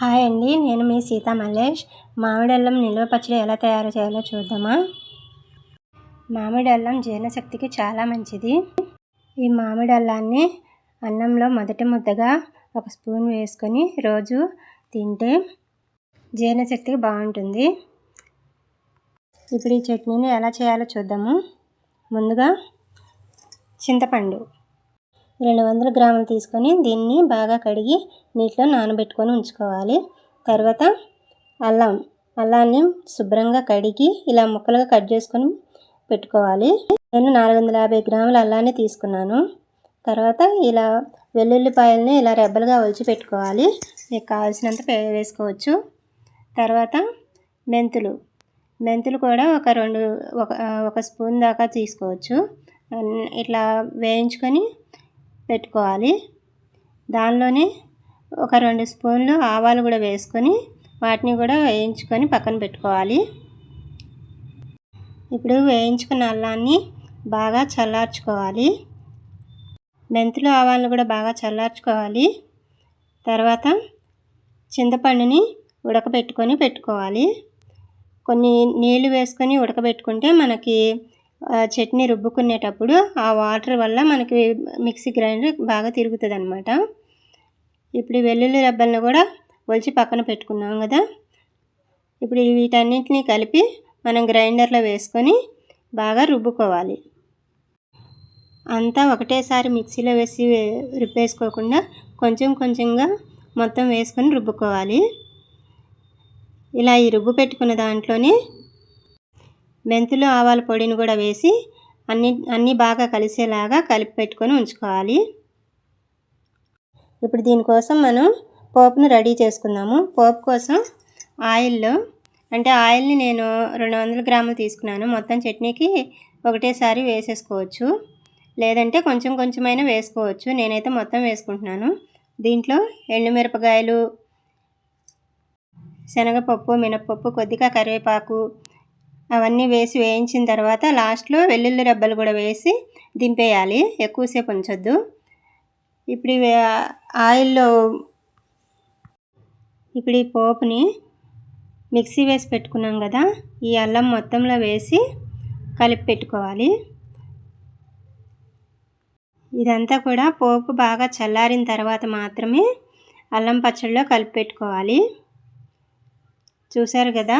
Hi అండి నేను మీ సీతా మల్లేష్. మామిడి అల్లం నిల్వ పచ్చడి ఎలా తయారు చేయాలో చూద్దామా? మామిడి అల్లం జీర్ణశక్తికి చాలా మంచిది. ఈ మామిడి అల్లాన్ని అన్నంలో మొదటి ముద్దగా ఒక స్పూన్ వేసుకొని రోజు తింటే జీర్ణశక్తికి బాగుంటుంది. ఇప్పుడు ఈ చట్నీని ఎలా చేయాలో చూద్దాము. ముందుగా చింతపండు రెండు వందల గ్రాములు తీసుకొని దీన్ని బాగా కడిగి నీటిలో నానబెట్టుకొని ఉంచుకోవాలి. తర్వాత అల్లం అల్లాన్ని శుభ్రంగా కడిగి ఇలా ముక్కలుగా కట్ చేసుకొని పెట్టుకోవాలి. నేను నాలుగు వందల యాభై గ్రాముల అల్లాన్ని తీసుకున్నాను. తర్వాత ఇలా వెల్లుల్లిపాయలని ఇలా రెబ్బలుగా ఒలిచి పెట్టుకోవాలి. మీకు కావాల్సినంత వేసుకోవచ్చు. తర్వాత మెంతులు. మెంతులు కూడా ఒక రెండు ఒక ఒక స్పూన్ దాకా తీసుకోవచ్చు. ఇట్లా వేయించుకొని పెట్టుకోవాలి. దానిలోనే ఒక రెండు స్పూన్లు ఆవాలు కూడా వేసుకొని వాటిని కూడా వేయించుకొని పక్కన పెట్టుకోవాలి. ఇప్పుడు వేయించుకున్న అల్లాన్ని బాగా చల్లార్చుకోవాలి. మెంతులు ఆవాలను కూడా బాగా చల్లార్చుకోవాలి. తర్వాత చింతపండుని ఉడకబెట్టుకొని పెట్టుకోవాలి. కొన్ని నీళ్ళు వేసుకొని ఉడకబెట్టుకుంటే మనకి చట్నీ రుబ్బుకునేటప్పుడు ఆ వాటర్ వల్ల మనకి మిక్సీ గ్రైండర్ బాగా తిరుగుతుంది అనమాట ఇప్పుడు వెల్లుల్లి రబ్బలను కూడా ఒలిచి పక్కన పెట్టుకున్నాం కదా. ఇప్పుడు వీటన్నింటినీ కలిపి మనం గ్రైండర్లో వేసుకొని బాగా రుబ్బుకోవాలి. అంతా ఒకటేసారి మిక్సీలో వేసి రుబ్బేసుకోకుండా కొంచెం కొంచెంగా మొత్తం వేసుకొని రుబ్బుకోవాలి. ఇలా ఈ రుబ్బు పెట్టుకున్న దాంట్లోనే మెంతులు ఆవాల పొడిని కూడా వేసి అన్ని అన్నీ బాగా కలిసేలాగా కలిపి పెట్టుకొని ఉంచుకోవాలి. ఇప్పుడు దీనికోసం మనం పోపును రెడీ చేసుకుందాము. పోపు కోసం ఆయిల్లో అంటే ఆయిల్ని నేను రెండు వందల గ్రాములు తీసుకున్నాను. మొత్తం చట్నీకి ఒకటేసారి వేసేసుకోవచ్చు. లేదంటే కొంచెం కొంచెమైనా వేసుకోవచ్చు. నేనైతే మొత్తం వేసుకుంటున్నాను. దీంట్లో ఎండుమిరపకాయలు శనగపప్పు మినపప్పు కొద్దిగా కరివేపాకు అవన్నీ వేసి వేయించిన తర్వాత లాస్ట్లో వెల్లుల్లి రెబ్బలు కూడా వేసి దింపేయాలి. ఎక్కువసేపు ఉంచొద్దు. ఇప్పుడు ఆయిల్లో ఇప్పుడు ఈ పోపుని మిక్సీ వేసి పెట్టుకున్నాం కదా ఈ అల్లం మొత్తంలో వేసి కలిపి పెట్టుకోవాలి. ఇదంతా కూడా పోపు బాగా చల్లారిన తర్వాత మాత్రమే అల్లం పచ్చడిలో కలిపి పెట్టుకోవాలి. చూసారు కదా?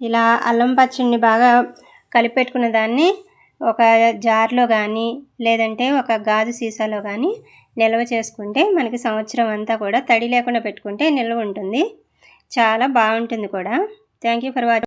ఇలా అల్లం పచ్చడిని బాగా కలిపెట్టుకున్న దాన్ని ఒక జార్లో కానీ లేదంటే ఒక గాజు సీసాలో కానీ నిల్వ చేసుకుంటే మనకి సంవత్సరం అంతా కూడా తడి లేకుండా పెట్టుకుంటే నిల్వ ఉంటుంది. చాలా బాగుంటుంది కూడా. Thank you for watching